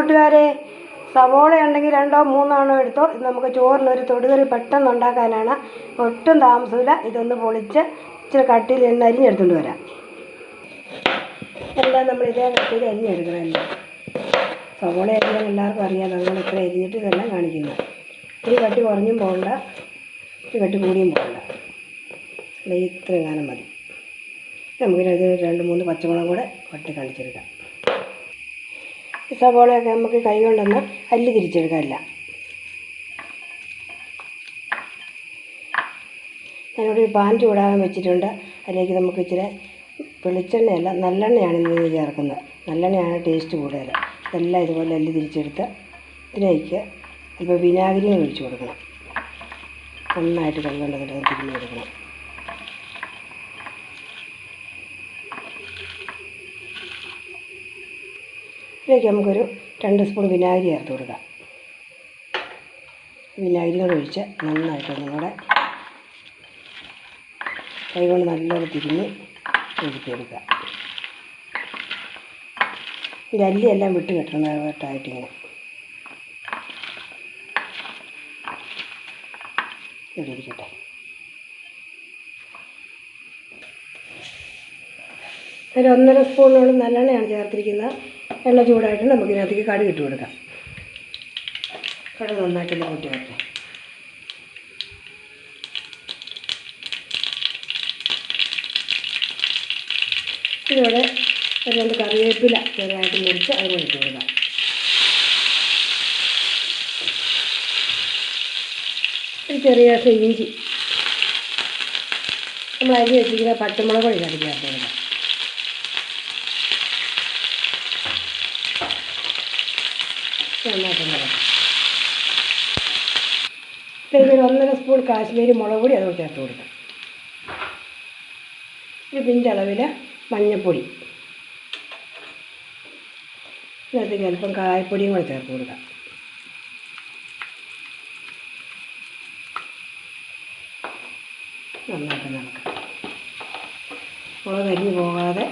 കൂട്ടുകാരെ സവോള ഉണ്ടെങ്കിൽ രണ്ടോ മൂന്നാണോ എടുത്തോ. ഇത് നമുക്ക് ചോറിനൊരു തൊടുകറി പെട്ടെന്ന് ഉണ്ടാക്കാനാണ്. ഒട്ടും താമസമില്ല. ഇതൊന്ന് പൊളിച്ച് ഇച്ചിരി കട്ടിയിൽ എണ്ണ അരിഞ്ഞെടുത്തുകൊണ്ട് വരാം. എല്ലാം നമ്മൾ ഇതേ കട്ടിയിൽ അരിഞ്ഞെടുക്കണമല്ലോ സവോള അരിയാൻ എല്ലാവർക്കും അറിയാം. നമ്മൾ ഇത്ര അരിഞ്ഞിട്ട് ഇതെല്ലാം കാണിക്കുന്നു. ഇത്തിരി കട്ടി കുറഞ്ഞും പോകണ്ട. ഇത്തിരി കട്ടി കൂടിയും പോകണ്ട. ഇത്രയും കാലം മതി. നമുക്കിത് രണ്ട് മൂന്ന് പച്ചമുളകും കൂടെ കട്ടി കാണിച്ചെടുക്കാം. സവോളയൊക്കെ നമുക്ക് കൈ കൊണ്ടൊന്ന് അല്ലി തിരിച്ചെടുക്കാമല്ല ഞാനിവിടെ ഒരു പാൻ ചൂടാകാൻ വെച്ചിട്ടുണ്ട്. അതിലേക്ക് നമുക്ക് ഇച്ചിരി വെളിച്ചെണ്ണയല്ല നല്ലെണ്ണയാണ് ഇന്ന് ചേർക്കുന്നത്. നല്ലെണ്ണയാണ് ടേസ്റ്റ് കൂടുതൽ. ഇതെല്ലാം ഇതുപോലെ അല്ലി തിരിച്ചെടുത്ത് ഇതിലേക്ക് ഇപ്പോൾ വിനാഗിരിയും ഒഴിച്ചു കൊടുക്കണം. നന്നായിട്ട് കൈ കൊണ്ട് തിരിഞ്ഞ് ഇതിലേക്ക് നമുക്കൊരു രണ്ട് സ്പൂൺ വിനാഗിരി ചേർത്ത് കൊടുക്കാം. വിനാഗിരി കൂടെ ഒഴിച്ച് നന്നായിട്ട് നമ്മുടെ കൈ കൊണ്ട് നല്ലോണം തിരിഞ്ഞ് ഒഴുക്കിയെടുക്കുക ഇത് അല്ലിയെല്ലാം വിട്ട് കിട്ടണം കേട്ടായിട്ടിങ്ങനെ ഇവിടെ ഒരു ഒന്നര സ്പൂണോളം നല്ലെണ്ണയാണ് ചേർത്തിരിക്കുന്നത്. എണ്ണ ചൂടായിട്ട് നമുക്ക് ഇതിനകത്തേക്ക് കടി ഇട്ട് കൊടുക്കാം. കടി നന്നായിട്ടൊന്ന് കൂട്ടി വെക്കാം ഇതോടെ രണ്ട് കറിവേപ്പില ചെറുതായിട്ട് മുറിച്ച് അത് ഇട്ട് കൊടുക്കാം. ഒരു ചെറിയ ഇഞ്ചി. നമ്മൾ അരി വെച്ചിരിക്കുന്ന പച്ചമുളക് കറി ചേർത്ത് കൊടുക്കാം നന്നായിട്ട് ഇളക്കാം ഇതിലേക്ക് ഒരു ഒന്നര സ്പൂൺ കാശ്മീരി മുളക് പൊടി അതോട് ചേർത്ത് കൊടുക്കാം. ഒരു പിഞ്ചളവിൽ മഞ്ഞൾപ്പൊടി ഇതിനകത്തേക്ക് അല്പം കായപ്പൊടിയും കൂടെ ചേർത്ത് കൊടുക്കാം. നന്നായിട്ട് നടക്കാം മുളക് കരിഞ്ഞ് പോകാതെ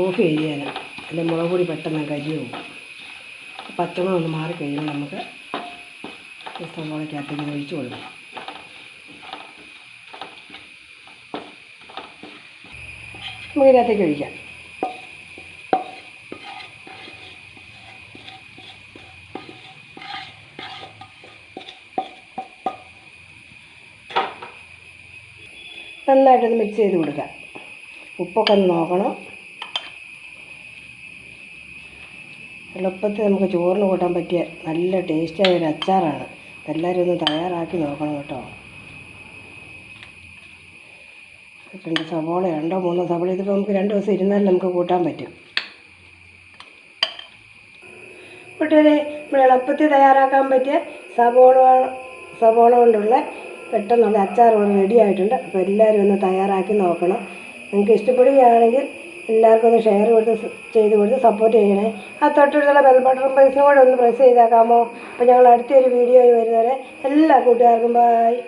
ഓഫ് ചെയ്ത് തരാം. അല്ലെങ്കിൽ മുളക് പൊടി പെട്ടെന്ന് കരിഞ്ഞ് പോകും. പച്ചമുളക് ഒന്ന് മാറി കഴിയുമ്പോൾ നമുക്ക് ഈ സവോളയ്ക്കകത്തേക്ക് ഒഴിച്ചു കൊടുക്കാം. നമുക്ക് ഇതിനകത്തേക്ക് ഒഴിക്കാം. നന്നായിട്ടൊന്ന് മിക്സ് ചെയ്ത് കൊടുക്കുക ഉപ്പൊക്കെ ഒന്ന് നോക്കണം. എളുപ്പത്തിൽ നമുക്ക് ചോറിന് കൂട്ടാൻ പറ്റിയ നല്ല ടേസ്റ്റായ ഒരു അച്ചാറാണ്. എല്ലാവരും ഒന്ന് തയ്യാറാക്കി നോക്കണം കേട്ടോ. രണ്ട് സവോള രണ്ടോ മൂന്നോ സവോള? ഇതിപ്പോൾ നമുക്ക് രണ്ട് ദിവസം ഇരുന്നാലും നമുക്ക് കൂട്ടാൻ പറ്റും. കൂട്ടുകാരെ നമ്മൾ എളുപ്പത്തിൽ തയ്യാറാക്കാൻ പറ്റിയ സവോള സവോള കൊണ്ടുള്ള പെട്ടെന്നുള്ള അച്ചാർ റെഡി ആയിട്ടുണ്ട്. അപ്പോൾ എല്ലാവരും ഒന്ന് തയ്യാറാക്കി നോക്കണം. നിങ്ങൾക്ക് ഇഷ്ടപ്പെടുകയാണെങ്കിൽ എല്ലാവർക്കും ഒന്ന് ഷെയർ കൊടുത്ത് ചെയ്ത് കൊടുത്ത് സപ്പോർട്ട് ചെയ്യണേ. ആ തൊട്ടടുത്തുള്ള ബെൽ ബട്ടൺ പ്രൈസും കൂടെ ഒന്ന് പ്രസ് ചെയ്തേക്കാമോ? അപ്പോൾ ഞങ്ങൾ അടുത്തൊരു വീഡിയോയിൽ വരുന്നവരെ എല്ലാ കൂട്ടുകാർക്കും ബായ്